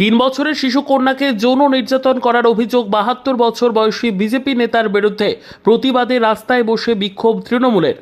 তিন বছরের শিশু কন্যাকে যৌন নির্যাতন করার অভিযোগ, বাহাত্তর বছর বয়সী বিজেপি নেতার বিরুদ্ধে প্রতিবাদে রাস্তায় বসে বিক্ষোভ তৃণমূলের।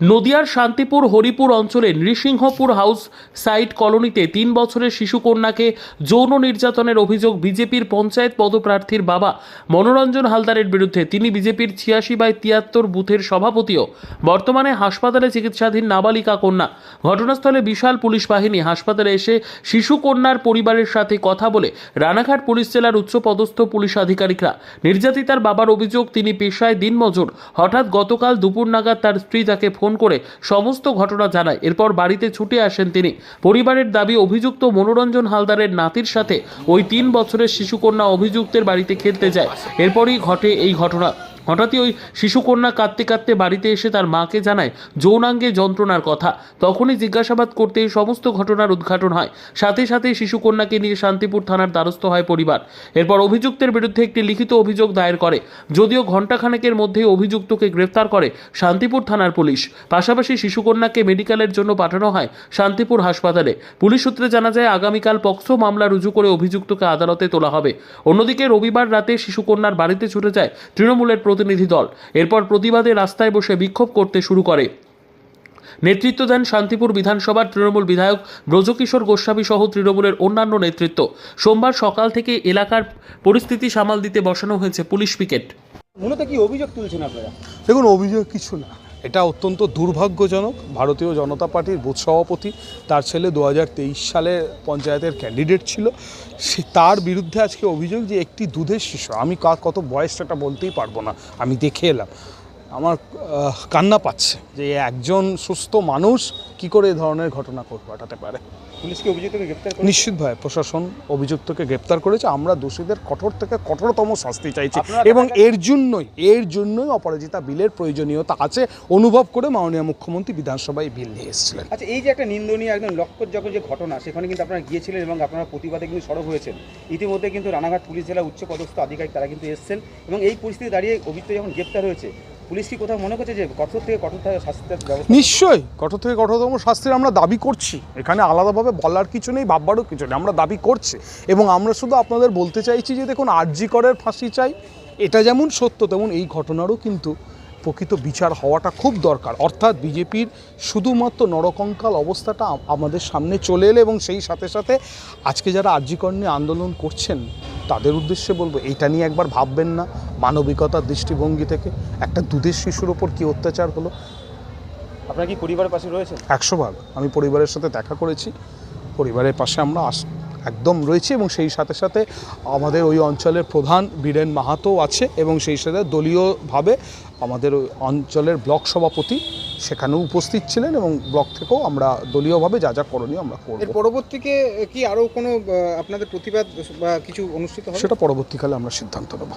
নদিয়ার শান্তিপুর, হরিপুর অঞ্চলে নৃসিংহপুর হাউস সাইট কলোনিতে তিন বছরের শিশু কন্যাকে যৌন নির্যাতনের অভিযোগ বিজেপির পঞ্চায়েত পদপ্রার্থীর বাবা মনোরঞ্জন হালদারের বিরুদ্ধে। তিনি বিজেপির ছিয়াশি বাই তিয়াত্তর বুথের সভাপতিও। বর্তমানে হাসপাতালে চিকিৎসাধীন নাবালিকা কন্যা। ঘটনাস্থলে বিশাল পুলিশ বাহিনী হাসপাতালে এসে শিশু কন্যার পরিবারের সাথে কথা বলে রানাঘাট পুলিশ জেলার উচ্চপদস্থ পুলিশ আধিকারিকরা। নির্যাতিতার বাবার অভিযোগ, তিনি পেশায় দিনমজুর। হঠাৎ গতকাল দুপুর নাগাদ তার স্ত্রী তাকে ফোন করে সমস্ত ঘটনা জানায়। এরপর বাড়িতে ছুটে আসেন তিনি। পরিবারের দাবি, অভিযুক্ত মনোরঞ্জন হালদারের নাতির সাথে ওই তিন বছরের শিশুকন্যা অভিযুক্তের বাড়িতে খেলতে যায়। এরপরই ঘটে এই ঘটনা। হঠাৎই ওই শিশুকন্যা কাঁদতে কাঁদতে বাড়িতে এসে তার মাকে জানায়, যৌনাঙ্গে যন্ত্রণার কথা। তখনই জিজ্ঞাসাবাদ করতে এই সমস্ত ঘটনার উদ্ঘাটন হয়। সাথে সাথে শিশুকন্যাকে নিয়ে শান্তিপুর থানার দ্বারস্থ হয় পরিবার। এরপর অভিযুক্তের বিরুদ্ধে একটি লিখিত অভিযোগ দায়ের করে। যদিও ঘণ্টাখানেকের মধ্যেই অভিযুক্তকে গ্রেফতার করে শান্তিপুর থানার পুলিশ। পাশাপাশি শিশুকন্যাকে মেডিকেলের জন্য পাঠানো হয় শান্তিপুর হাসপাতালে। পুলিশ সূত্রে জানা যায়, আগামীকাল পক্সো মামলা রুজু করে অভিযুক্তকে আদালতে তোলা হবে। অন্যদিকে রবিবার রাতে শিশুকন্যার বাড়িতে ছুটে যায় তৃণমূলের প্রতিনিধি দল। এরপর প্রতিবাদে রাস্তায় বসে বিক্ষোভ করতে শুরু করে। নেতৃত্ব দেন শান্তিপুর বিধানসভার তৃণমূল বিধায়ক ব্রজকিশোর গোস্বামী সহ তৃণমূলের অন্যান্য নেতৃত্ব। সোমবার সকাল থেকে এলাকার পরিস্থিতি সামাল দিতে বসানো হয়েছে পুলিশ পিকেট। মূলত কি অভিযোগ তুলছেন আপনারা? দেখুন অভিযোগ কিছু না। এটা অত্যন্ত দুর্ভাগ্যজনক। ভারতীয় জনতা পার্টির বুথ সভাপতি, তার ছেলে দু হাজার তেইশ সালে পঞ্চায়েতের ক্যান্ডিডেট ছিল। সে তার বিরুদ্ধে আজকে অভিযোগ যে একটি দুধের শিশু। আমি কত সেটা বলতেই পারব না। আমি দেখে এলাম। আমার কান্না পাচ্ছে যে একজন সুস্থ মানুষ কি করে এ ধরনের ঘটনা ঘটাতে পারে। পুলিশকে অভিযুক্তকে গ্রেপ্তার করে নিশ্চিতভাবে প্রশাসন অভিযুক্তকে গ্রেপ্তার করেছে। আমরা দোষীদের কঠোর থেকে কঠোরতম শাস্তি চাইছি। এবং এর জন্যই এর জন্যই অপরাজিতা বিলের প্রয়োজনীয়তা আছে অনুভব করে মাননীয় মুখ্যমন্ত্রী বিধানসভায় বিল নিয়ে এসেছিলেন। আচ্ছা এই যে একটা নিন্দনীয় একদম লক্ষ্যযোগ্য যে ঘটনা সেখানে কিন্তু আপনারা গিয়েছিলেন এবং আপনারা প্রতিবাদে কিন্তু সরব হয়েছেন। ইতিমধ্যে কিন্তু রানাঘাট পুলিশ জেলা উচ্চ পদস্থ আধিকারিক তারা কিন্তু এসেছেন এবং এই পরিস্থিতি দাঁড়িয়ে অভিযুক্ত যখন গ্রেপ্তার হয়েছে পুলিশ কোথাও মনে করছে যে কঠোর থেকে কঠোর শাস্তির নিশ্চয়ই, কঠোর থেকে কঠোরতম শাস্তির আমরা দাবি করছি। এখানে আলাদাভাবে বলার কিছু নেই, ভাববারও কিছু নেই, আমরা দাবি করছি। এবং আমরা শুধু আপনাদের বলতে চাইছি যে দেখুন, আরজি করের ফাঁসি চাই, এটা যেমন সত্য, তেমন এই ঘটনারও কিন্তু প্রকৃত বিচার হওয়াটা খুব দরকার। অর্থাৎ বিজেপির শুধুমাত্র নরকঙ্কাল অবস্থাটা আমাদের সামনে চলে এলে এবং সেই সাথে সাথে আজকে যারা আরজিকর নিয়ে আন্দোলন করছেন তাদের উদ্দেশ্যে বলব এটা নিয়ে একবার ভাববেন না। মানবিকতার দৃষ্টিভঙ্গি থেকে একটা দুধের শিশুর ওপর কী অত্যাচার হলো? আপনার কি পরিবারের পাশে রয়েছে একশো ভাগ আমি পরিবারের সাথে দেখা করেছি। পরিবারের পাশে আমরা আস- একদম রয়েছে এবং সেই সাথে সাথে আমাদের ওই অঞ্চলের প্রধান বীরেন মাহাতো আছে এবং সেই সাথে দলীয়ভাবে আমাদের ওই অঞ্চলের ব্লক সভাপতি সেখানেও উপস্থিত ছিলেন এবং ব্লক থেকেও আমরা দলীয়ভাবে যা যা করণীয় আমরা করব। এর পরবর্তীকে কি আরও কোনো আপনাদের প্রতিবাদ বা কিছু অনুষ্ঠিত হবে? সেটা পরবর্তীকালে আমরা সিদ্ধান্ত নেব।